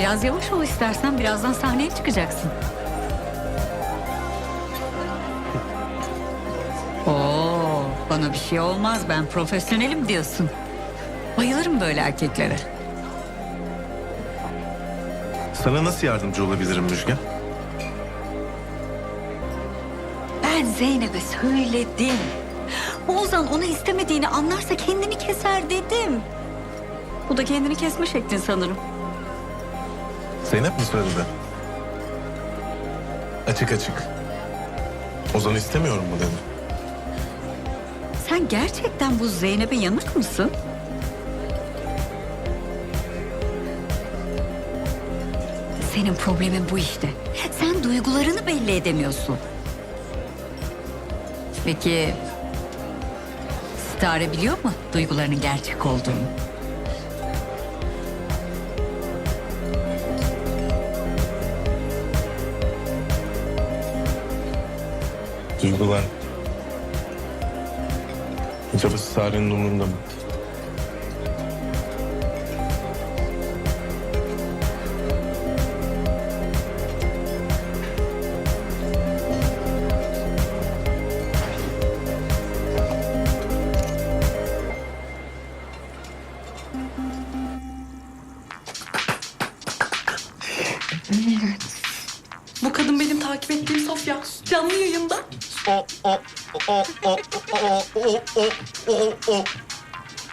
Biraz yavaş ol istersen birazdan sahneye çıkacaksın. Oo, bana bir şey olmaz ben profesyonelim diyorsun. Bayılırım böyle erkeklere. Sana nasıl yardımcı olabilirim Müjgan? Ben Zeynep'e söyledim. Oğuzhan onu istemediğini anlarsa kendini keser dedim. Bu da kendini kesme şeklin sanırım. Zeynep mi söyledi? Açık açık. Ozan'ı istemiyorum mu dedi. Sen gerçekten bu Zeynep'e yanık mısın? Senin problemin bu işte. Sen duygularını belli edemiyorsun. Peki... Stare biliyor mu duygularının gerçek olduğunu? Duygular. Acaba Sare'nin umurunda mı? O o o.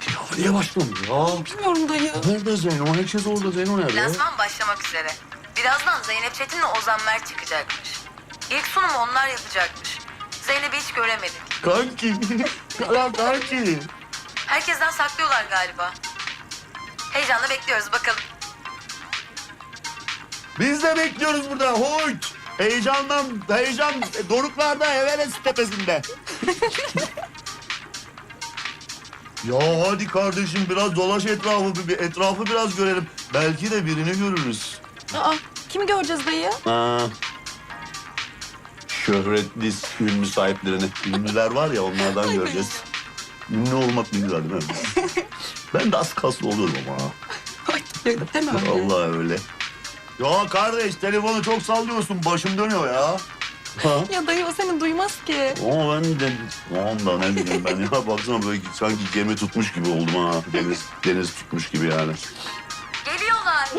Ya niye başladın ya? Bilmiyorum dayı. Nerede Zeyno? Herkes orada. Zeyno nerede? Lansman başlamak üzere. Birazdan Zeynep Çetin'le Ozan Mert çıkacakmış. İlk sunumu onlar yapacakmış. Zeynep'i hiç göremedik. Kanki. Ya kanki. Herkesten saklıyorlar galiba. Heyecanla bekliyoruz bakalım. Biz de bekliyoruz burada. Hoyt. Heyecandan, heyecan doruklarda Everest tepesinde. ya hadi kardeşim biraz dolaş etrafı, bir- etrafı biraz görelim. Belki de birini görürüz. Aa, kimi göreceğiz dayı? Ha. Şöhretli ünlü sahiplerini. Ünlüler var ya onlardan göreceğiz. Ünlü olmak ne güzel değil mi? ben de az kaslı olurum ama. ha. Deme öyle. Vallahi öyle. Ya kardeş telefonu çok sallıyorsun. Başım dönüyor ya. Ha? Ya dayı o seni duymaz ki. Ama ben de tamam da ne bileyim ben ya baksana böyle sanki gemi tutmuş gibi oldum ha. Deniz deniz tutmuş gibi yani. Geliyorlar.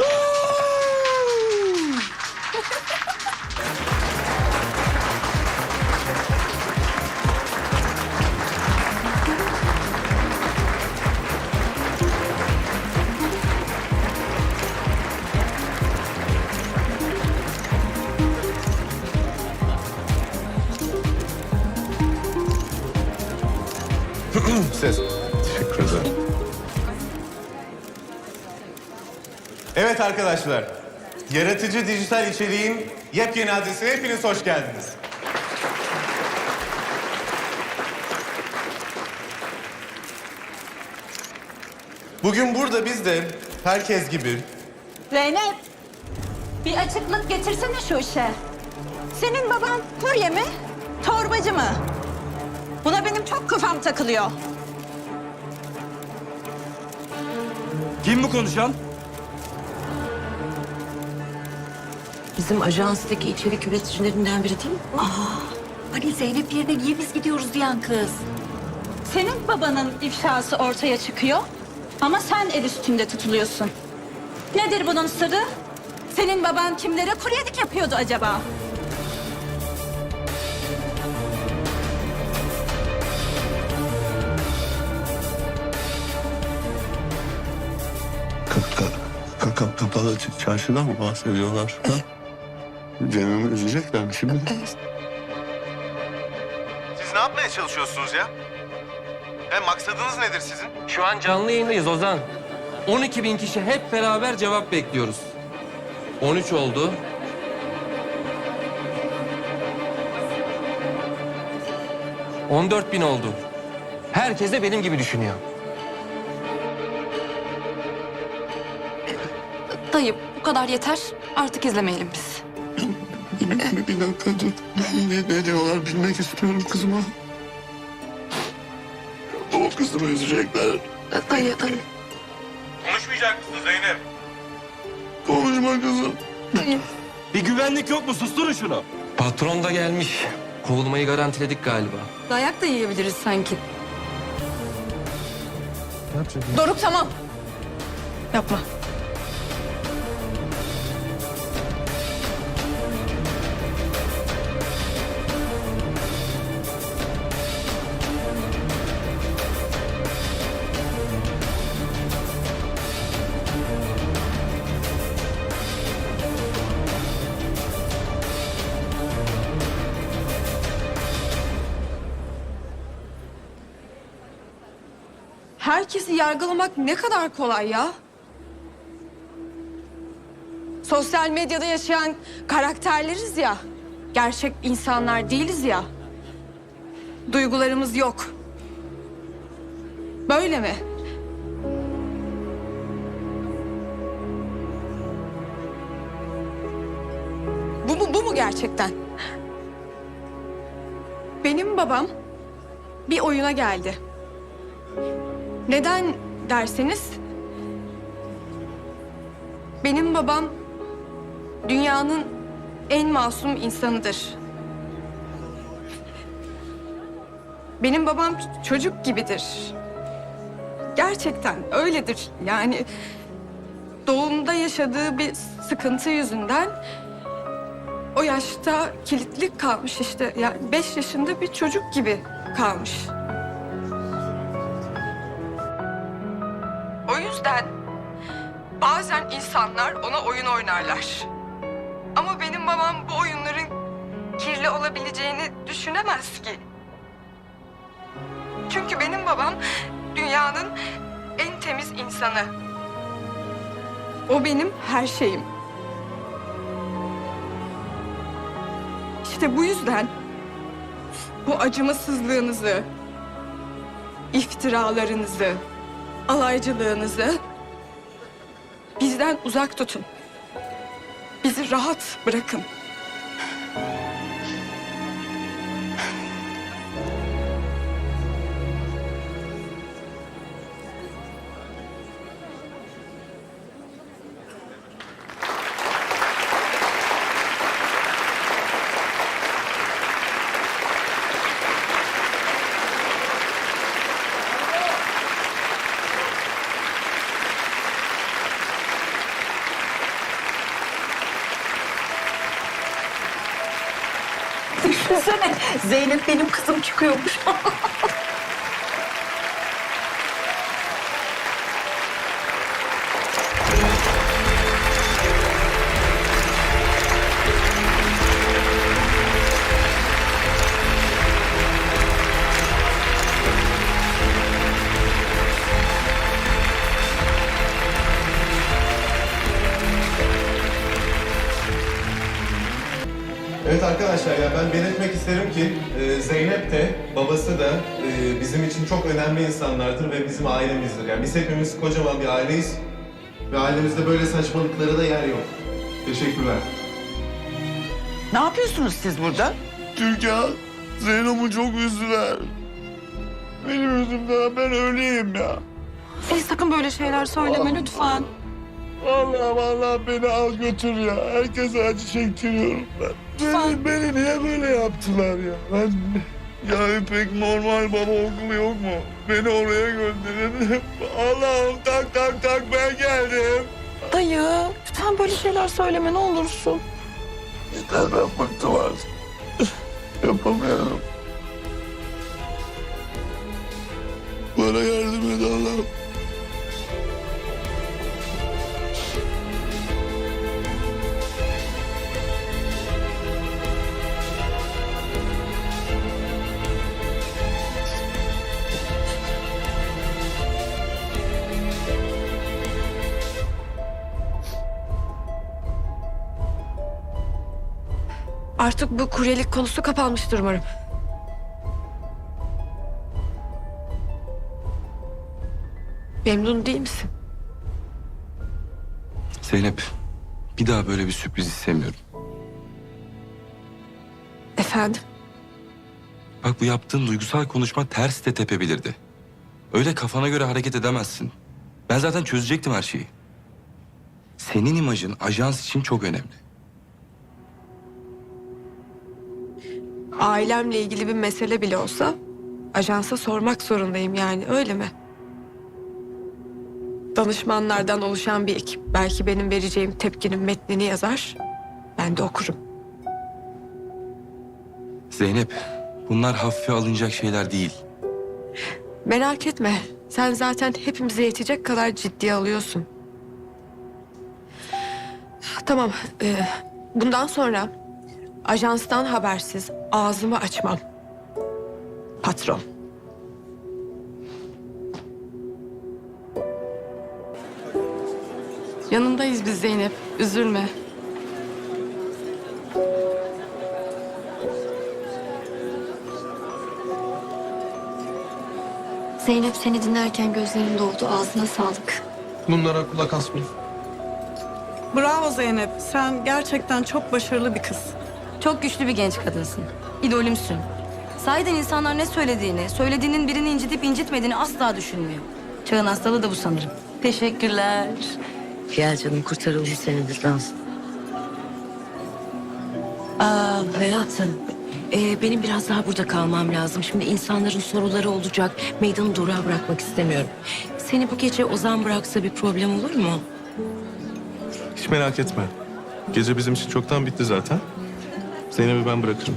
Ses. Teşekkür ederim. Evet arkadaşlar, yaratıcı dijital içeriğin yepyeni adresine hepiniz hoş geldiniz. Bugün burada biz de herkes gibi Zeynep, bir açıklık getirsene şu işe. Senin baban kurye mi, torbacı mı? Buna benim çok kafam takılıyor. Kim bu konuşan? Bizim ajanstaki içerik üreticilerinden biri değil mi? Hani Zeynep yerine niye biz gidiyoruz diyen kız? Senin babanın ifşası ortaya çıkıyor ama sen el üstünde tutuluyorsun. Nedir bunun sırrı? Senin baban kimlere kuryelik yapıyordu acaba? Ka- ka- kapalı çarşıdan mı bahsediyorlar? Ha? Cemil'i üzecekler mi şimdi? Siz ne yapmaya çalışıyorsunuz ya? Hem maksadınız nedir sizin? Şu an canlı yayındayız Ozan. 12 bin kişi hep beraber cevap bekliyoruz. 13 oldu. On dört bin oldu. Herkes de benim gibi düşünüyor. Dayı bu kadar yeter. Artık izlemeyelim biz. bir, bir dakika dur. Ne, ne diyorlar bilmek istiyorum kızıma. O kızımı üzecekler. Dayı, dayı. Konuşmayacak mısın Zeynep? Konuşmak kızım. Bir güvenlik yok mu? Susturun şunu. Patron da gelmiş. Kovulmayı garantiledik galiba. Dayak da yiyebiliriz sanki. Doruk tamam. Yapma. Yargılamak ne kadar kolay ya. Sosyal medyada yaşayan karakterleriz ya. Gerçek insanlar değiliz ya. Duygularımız yok. Böyle mi? Bu mu, bu mu gerçekten? Benim babam bir oyuna geldi. Neden derseniz... Benim babam dünyanın en masum insanıdır. Benim babam çocuk gibidir. Gerçekten öyledir. Yani doğumda yaşadığı bir sıkıntı yüzünden o yaşta kilitli kalmış işte. Yani beş yaşında bir çocuk gibi kalmış. Bazen insanlar ona oyun oynarlar. Ama benim babam bu oyunların kirli olabileceğini düşünemez ki. Çünkü benim babam dünyanın en temiz insanı. O benim her şeyim. İşte bu yüzden bu acımasızlığınızı, iftiralarınızı, alaycılığınızı bizden uzak tutun. Bizi rahat bırakın. Düşünsene Zeynep benim kızım çıkıyormuş. Evet arkadaşlar ya ben belirtmek isterim ki e, Zeynep de babası da e, bizim için çok önemli insanlardır ve bizim ailemizdir. Yani biz hepimiz kocaman bir aileyiz ve ailemizde böyle saçmalıklara da yer yok. Teşekkürler. Ne yapıyorsunuz siz burada? Türkan, Zeyno'mu çok üzdüler. Benim yüzümden ben öyleyim ya. Filiz sakın böyle şeyler söyleme lütfen. Vallahi vallahi beni al götür ya. Herkese acı çektiriyorum ben. Beni, beni niye böyle yaptılar ya? Ben ya İpek normal baba okulu yok mu? Beni oraya gönderin. Allah'ım tak tak tak ben geldim. Dayı lütfen böyle şeyler söyleme ne olursun. Yeter ben bıktım artık. Yapamıyorum. Bana yardım et Allah'ım. Artık bu kuryelik konusu kapanmıştır umarım. Memnun değil misin? Zeynep, bir daha böyle bir sürpriz istemiyorum. Efendim? Bak bu yaptığın duygusal konuşma ters de tepebilirdi. Öyle kafana göre hareket edemezsin. Ben zaten çözecektim her şeyi. senin imajın ajans için çok önemli. Ailemle ilgili bir mesele bile olsa ajansa sormak zorundayım yani öyle mi? Danışmanlardan oluşan bir ekip belki benim vereceğim tepkinin metnini yazar. Ben de okurum. Zeynep, bunlar hafife alınacak şeyler değil. Merak etme. Sen zaten hepimize yetecek kadar ciddiye alıyorsun. Tamam. e, bundan sonra ajanstan habersiz ağzımı açmam. Patron. Yanındayız biz Zeynep. Üzülme. Zeynep seni dinlerken gözlerim doldu. Ağzına sağlık. Bunlara kulak asmayın. Bravo Zeynep. Sen gerçekten çok başarılı bir kız. Çok güçlü bir genç kadınsın. İdolümsün. Sahiden insanlar ne söylediğini, söylediğinin birini incitip incitmediğini asla düşünmüyor. Çağın hastalığı da bu sanırım. Teşekkürler. Gel canım kurtaralım seni bizden. Aa, hayatım. ee, benim biraz daha burada kalmam lazım. Şimdi insanların soruları olacak. Meydanı durağa bırakmak istemiyorum. Seni bu gece Ozan bıraksa bir problem olur mu? Hiç merak etme. Gece bizim için çoktan bitti zaten. Zeynep'i ben bırakırım.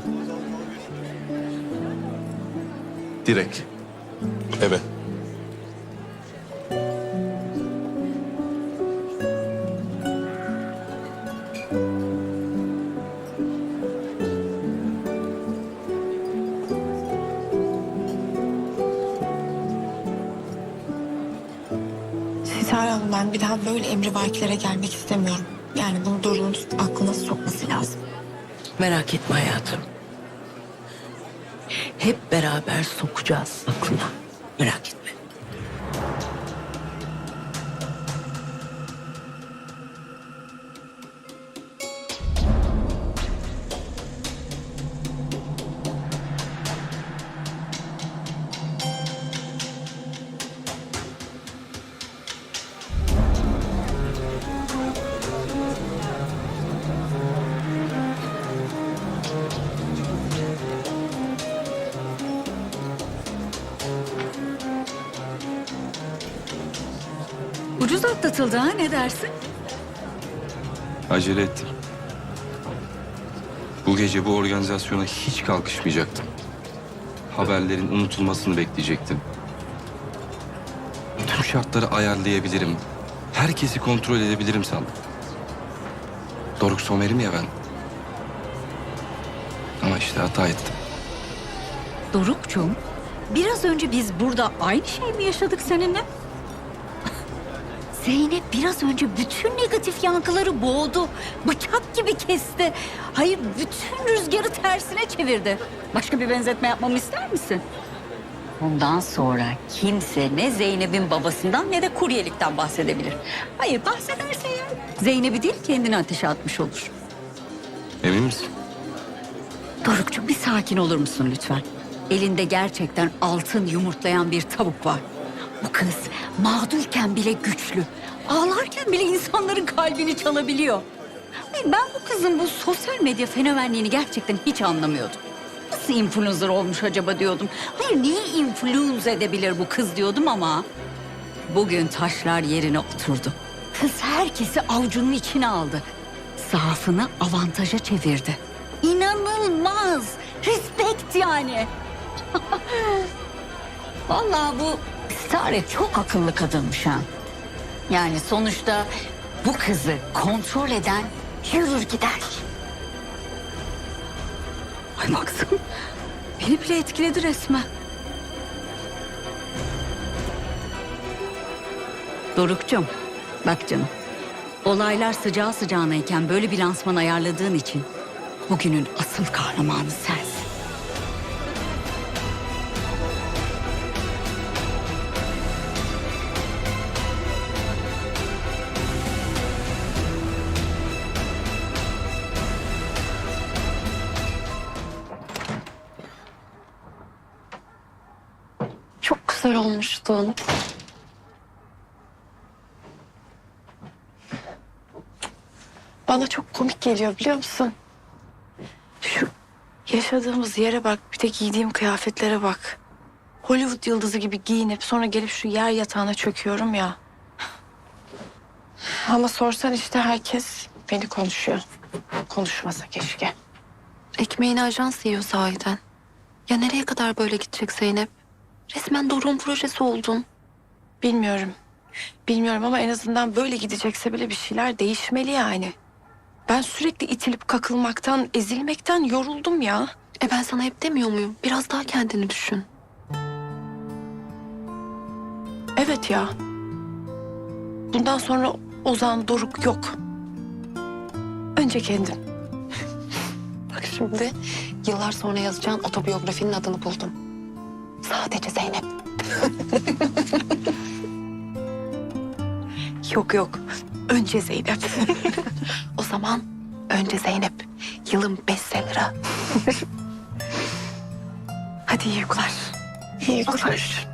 Direkt. Eve. Sitare Hanım ben bir daha böyle emrivakilere gelmek istemiyorum. Yani bunu Merak etme hayatım. Hep beraber sokacağız aklına. Merak etme. Ucuz atlatıldı ha ne dersin? Acele ettim. Bu gece bu organizasyona hiç kalkışmayacaktım. Haberlerin unutulmasını bekleyecektim. Tüm şartları ayarlayabilirim. Herkesi kontrol edebilirim sandım. Doruk Somer'im ya ben. Ama işte hata ettim. Doruk'cum biraz önce biz burada aynı şey mi yaşadık seninle? Zeynep biraz önce bütün negatif yankıları boğdu. Bıçak gibi kesti. Hayır bütün rüzgarı tersine çevirdi. Başka bir benzetme yapmamı ister misin? Bundan sonra kimse ne Zeynep'in babasından ne de kuryelikten bahsedebilir. Hayır bahsederse ya Zeynep'i değil kendini ateşe atmış olur. Emin misin? Dorukcuğum bir sakin olur musun lütfen? Elinde gerçekten altın yumurtlayan bir tavuk var. Bu kız mağdurken bile güçlü. Ağlarken bile insanların kalbini çalabiliyor. Ben bu kızın bu sosyal medya fenomenliğini gerçekten hiç anlamıyordum. Nasıl influencer olmuş acaba diyordum. Hayır niye influence edebilir bu kız diyordum ama... Bugün taşlar yerine oturdu. Kız herkesi avucunun içine aldı. Zaafını avantaja çevirdi. İnanılmaz. Respect yani. Vallahi bu Sare çok akıllı kadınmış ha. Yani sonuçta bu kızı kontrol eden yürür gider. Ay baksana. Beni bile etkiledi resmen. Doruk'cum bak canım. Olaylar sıcağı sıcağınayken böyle bir lansman ayarladığın için bugünün asıl kahramanı sensin. Güzel olmuştun. bana çok komik geliyor biliyor musun? Şu yaşadığımız yere bak, bir de giydiğim kıyafetlere bak. Hollywood yıldızı gibi giyinip sonra gelip şu yer yatağına çöküyorum ya. Ama sorsan işte herkes beni konuşuyor. Konuşmasa keşke. Ekmeğini ajans yiyor sahiden. Ya nereye kadar böyle gidecek Zeynep? Resmen Doruk'un projesi oldun. Bilmiyorum. Bilmiyorum ama en azından böyle gidecekse bile bir şeyler değişmeli yani. Ben sürekli itilip kakılmaktan, ezilmekten yoruldum ya. E ben sana hep demiyor muyum? Biraz daha kendini düşün. Evet ya. Bundan sonra Ozan Doruk yok. Önce kendim. Bak şimdi yıllar sonra yazacağın otobiyografinin adını buldum. Sadece Zeynep. Yok yok. Önce Zeynep. O zaman önce Zeynep. Yılın bestseller'ı. Hadi iyi uykular. İyi uykular.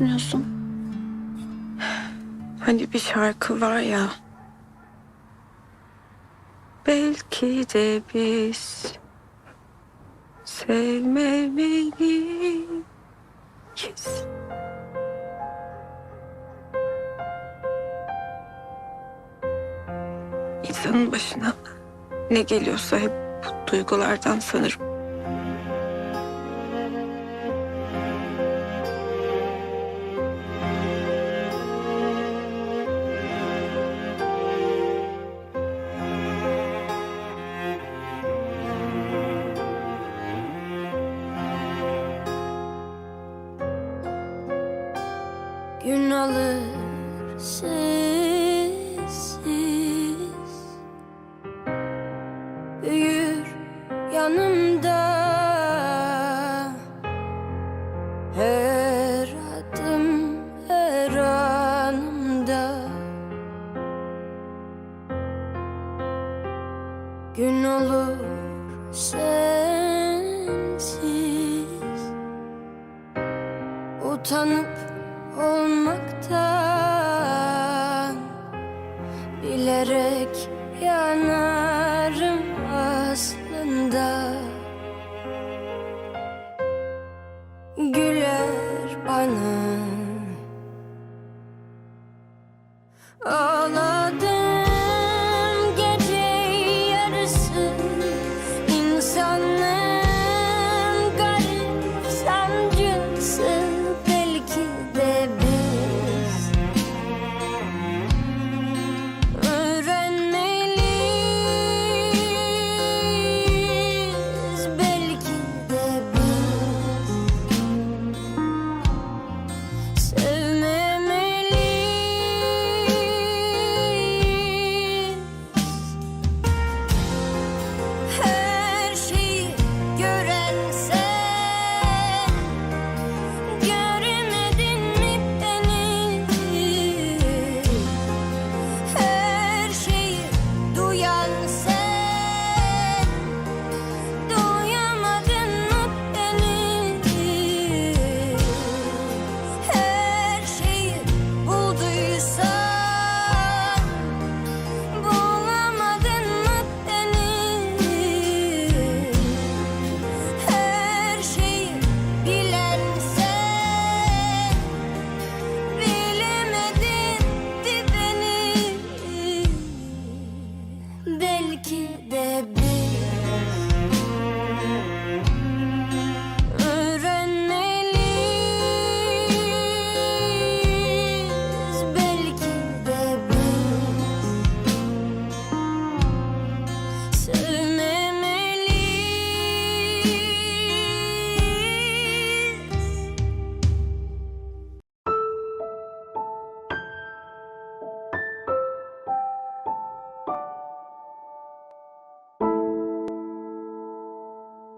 Düşünüyorsun? Hani bir şarkı var ya. Belki de biz sevmemeliyiz. İnsanın başına ne geliyorsa hep bu duygulardan sanırım. Yanımda güler bana